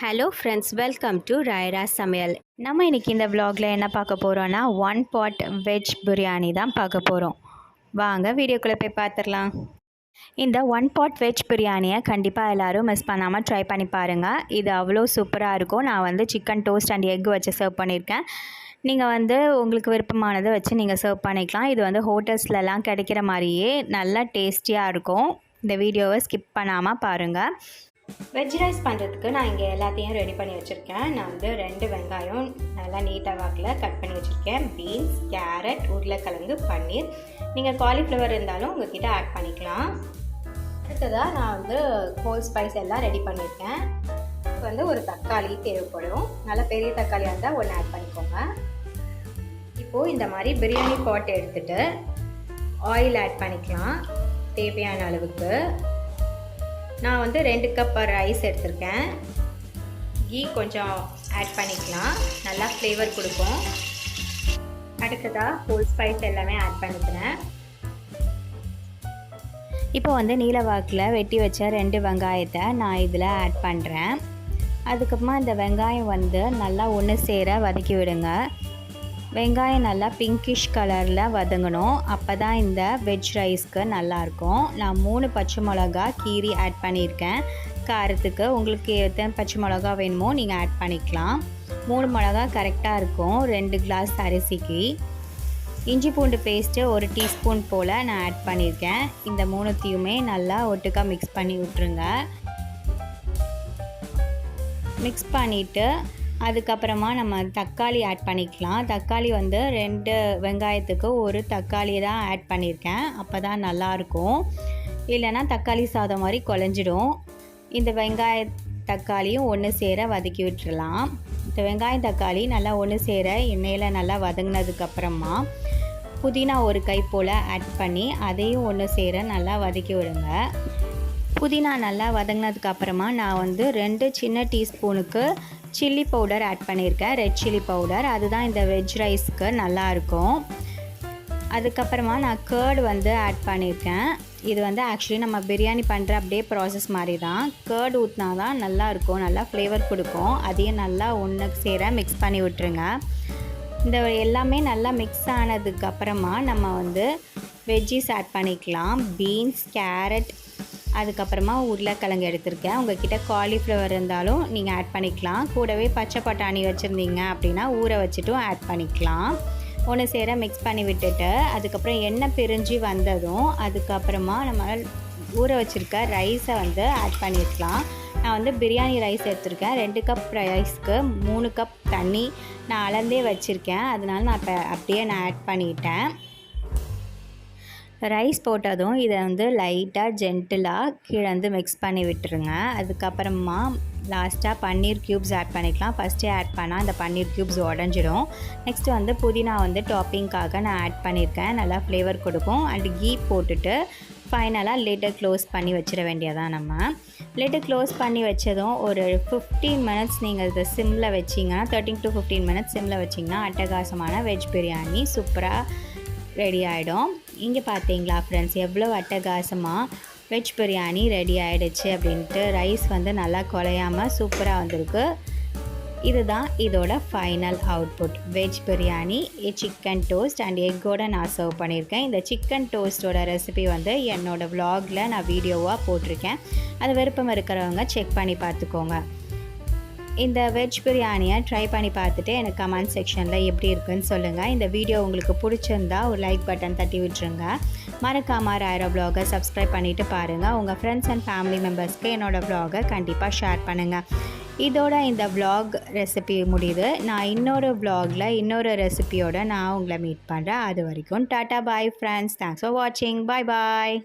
Hello friends welcome to Rayara சமையல் நம்ம இன்றைக்கி இந்த வ்ளாகில் என்ன பார்க்க போகிறோன்னா ஒன் பாட் வெஜ் பிரியாணி தான் பார்க்க போகிறோம் வாங்க வீடியோக்குள்ளே போய் பார்த்துடலாம். இந்த ஒன் பாட் வெஜ் பிரியாணியை கண்டிப்பாக எல்லோரும் மிஸ் பண்ணாமல் ட்ரை பண்ணி பாருங்கள் இது அவ்வளோ சூப்பராக இருக்கும். நான் வந்து சிக்கன் டோஸ்ட் அண்ட் எக் வச்சு சர்வ் பண்ணியிருக்கேன். நீங்கள் வந்து உங்களுக்கு விருப்பமானதை வச்சு நீங்கள் சர்வ் பண்ணிக்கலாம். இது வந்து ஹோட்டல்ஸ்லலாம் கிடைக்கிற மாதிரியே நல்லா டேஸ்டியாக இருக்கும். இந்த வீடியோவை ஸ்கிப் பண்ணாமல் பாருங்கள் வெஜ் ரைஸ் பண்ணுறதுக்கு நான் இங்கே எல்லாத்தையும் ரெடி பண்ணி வச்சுருக்கேன். நான் வந்து ரெண்டு வெங்காயம் நல்லா நீட்டாக வாக்கில் கட் பண்ணி வச்சுருக்கேன். பீன்ஸ் கேரட் உருளைக்கிழங்கு பன்னீர். நீங்கள் காலிஃப்ளவர் இருந்தாலும் உங்ககிட்ட ஆட் பண்ணிக்கலாம். அடுத்ததாக நான் வந்து ஹோல் ஸ்பைஸ் எல்லாம் ரெடி பண்ணியிருக்கேன் இப்போ வந்து ஒரு தக்காளி தேவைப்படும். நல்லா பெரிய தக்காளியாக இருந்தால் ஒன்று ஆட் பண்ணிக்கோங்க. இப்போது இந்த மாதிரி பிரியாணி பாட் எடுத்துகிட்டு ஆயில் ஆட் பண்ணிக்கலாம். தேவையான அளவுக்கு. நான் வந்து ரெண்டு கப் ரைஸ் எடுத்திருக்கேன். கீ கொஞ்சம் ஆட் பண்ணிக்கலாம். நல்லா ஃப்ளேவர் கொடுக்கும். அடுத்ததாக ஹோல் ஸ்பைஸ் எல்லாமே ஆட் பண்ணிக்கிறேன். இப்போ வந்து நீலவாக்கில் வெட்டி வச்ச ரெண்டு வெங்காயத்தை நான் இதில் ஆட் பண்ணுறேன் அதுக்கப்புறமா இந்த வெங்காயம் வந்து நல்லா ஒன்று சேர வதக்கி விடுங்க. வெங்காயம் நல்லா பிங்கிஷ் கலரில் வதங்கணும். அப்போ தான் இந்த வெஜ் ரைஸ்க்கு நல்லாயிருக்கும் நான் மூணு பச்சை மிளகா கீரி ஆட் பண்ணியிருக்கேன். காரத்துக்கு உங்களுக்கு எத்தனை பச்சை மிளகா வேணுமோ நீங்கள் ஆட் பண்ணிக்கலாம். மூணு மிளகா கரெக்டாக இருக்கும். ரெண்டு கிளாஸ் அரிசிக்கு. இஞ்சி பூண்டு பேஸ்ட்டு ஒரு டீஸ்பூன் போல் நான் ஆட் பண்ணியிருக்கேன். இந்த மூணுத்தையுமே நல்லா ஒட்டுக்கா மிக்ஸ் பண்ணி விட்ருங்க மிக்ஸ் பண்ணிவிட்டு அதுக்கப்புறமா நம்ம தக்காளி ஆட் பண்ணிக்கலாம். தக்காளி வந்து ரெண்டு வெங்காயத்துக்கு ஒரு தக்காளி தான் ஆட் பண்ணியிருக்கேன் அப்போ தான் நல்லாயிருக்கும். இல்லைன்னா தக்காளி சாதம் மாதிரி குழஞ்சிடும். இந்த வெங்காய தக்காளியும் ஒன்று சேர வதக்கி விட்டுறலாம். இந்த வெங்காயம் தக்காளி நல்லா ஒன்று சேர எண்ணெயில் நல்லா வதங்கினதுக்கப்புறமா புதினா ஒரு கை போல் ஆட் பண்ணி அதையும் ஒன்று சேர நல்லா வதக்கி விடுங்க. புதினா நல்லா வதங்கினதுக்கப்புறமா நான் வந்து ரெண்டு சின்ன டீஸ்பூனுக்கு சில்லி பவுடர் ஆட் பண்ணியிருக்கேன். ரெட் சில்லி பவுடர் அதுதான் இந்த வெஜ் ரைஸ்க்கு நல்லாயிருக்கும் அதுக்கப்புறமா நான் கேர்டு வந்து ஆட் பண்ணியிருக்கேன். இது வந்து ஆக்சுவலி நம்ம பிரியாணி பண்ணுற அப்படியே ப்ராசஸ் மாதிரி தான் கேர்டு ஊற்றினா தான் நல்லாயிருக்கும் நல்லா ஃப்ளேவர் கொடுக்கும். அதையும் நல்லா ஒன்று சேர மிக்ஸ் பண்ணி விட்டுருங்க. இந்த எல்லாமே நல்லா மிக்ஸ் ஆனதுக்கப்புறமா நம்ம வந்து வெஜ்ஜிஸ் ஆட் பண்ணிக்கலாம். பீன்ஸ் கேரட் அதுக்கப்புறமா உருளைக்கிழங்கு எடுத்திருக்கேன். உங்ககிட்ட காலிஃப்ளவர் இருந்தாலும் நீங்கள் ஆட் பண்ணிக்கலாம். கூடவே பச்சை பட்டாணி வச்சுருந்தீங்க அப்படின்னா ஊற வச்சுட்டும் ஆட் பண்ணிக்கலாம். ஒன்று சேர மிக்ஸ் பண்ணி விட்டுட்டு அதுக்கப்புறம் எண்ணெய் பிரிஞ்சு வந்ததும் அதுக்கப்புறமா நம்ம ஊற வச்சுருக்க ரைஸை வந்து ஆட் பண்ணியிருக்கலாம் நான் வந்து பிரியாணி ரைஸ் எடுத்திருக்கேன். ரெண்டு கப் ரைஸ்க்கு மூணு கப் தண்ணி நான் அளந்தே வச்சுருக்கேன். அதனால நான் இப்போ அப்படியே நான் ஆட் பண்ணிட்டேன். ரைஸ் போட்டதும் இதை வந்து லைட்டாக ஜென்டிலாக கீழே வந்து மிக்ஸ் பண்ணி விட்டுருங்க. அதுக்கப்புறமா லாஸ்ட்டாக பன்னீர் க்யூப்ஸ் ஆட் பண்ணிக்கலாம். ஃபஸ்ட்டே ஆட் பண்ணால் அந்த பன்னீர் க்யூப்ஸ் உடஞ்சிடும். நெக்ஸ்ட்டு வந்து புதினா வந்து டாப்பிங்க்காக நான் ஆட் பண்ணியிருக்கேன். நல்லா ஃப்ளேவர் கொடுக்கும். அண்ட் கீ போட்டுட்டு ஃபைனலாக லிட்டை க்ளோஸ் பண்ணி வச்சிட வேண்டியதான் நம்ம. லிட்டை க்ளோஸ் பண்ணி வச்சதும் ஒரு ஃபிஃப்டீன் மினிட்ஸ் நீங்கள் இதை சிம்மில் வச்சிங்கன்னா தேர்ட்டின் டு ஃபிஃப்டீன் மினிட்ஸ் சிம்மில் வச்சிங்கன்னா அட்டகாசமான வெஜ் பிரியாணி சூப்பராக ரெடி ஆகிடும் இங்கே பார்த்தீங்களா ஃப்ரெண்ட்ஸ் எவ்வளோ அட்டகாசமாக வெஜ் பிரியாணி ரெடி ஆகிடுச்சு அப்படின்ட்டு ரைஸ் வந்து நல்லா குலையாமல் சூப்பராக வந்திருக்கு. இதுதான் இதோட final output veg biryani chicken toast and எக்கோட நான் சர்வ் பண்ணியிருக்கேன். இந்த சிக்கன் டோஸ்ட்டோட ரெசிபி வந்து என்னோடய வ்ளாகில் நான் வீடியோவாக போட்டிருக்கேன். அது விருப்பம் இருக்கிறவங்க செக் பண்ணி பார்த்துக்கோங்க. இந்த வெஜ் பிரியாணியை ட்ரை பண்ணி பார்த்துட்டு எனக்கு கமெண்ட் செக்ஷனில் எப்படி இருக்குன்னு சொல்லுங்கள் இந்த வீடியோ உங்களுக்கு பிடிச்சிருந்தா ஒரு லைக் பட்டன் தட்டி விட்டுருங்க. மறக்காமல் ராயிரோ ப்ளாகை சப்ஸ்கிரைப் பண்ணிவிட்டு பாருங்கள் உங்கள் ஃப்ரெண்ட்ஸ் அண்ட் ஃபேமிலி மெம்பர்ஸ்க்கு என்னோடய வ்ளாகை கண்டிப்பாக ஷேர் பண்ணுங்கள் இதோட இந்த வ்ளாக் ரெசிபி முடியுது. நான் இன்னொரு வ்ளாகில் இன்னொரு ரெசிபியோட நான் உங்களை மீட் பண்ணுறேன் அது வரைக்கும் tata bye friends thanks for வாட்சிங் பாய் பாய்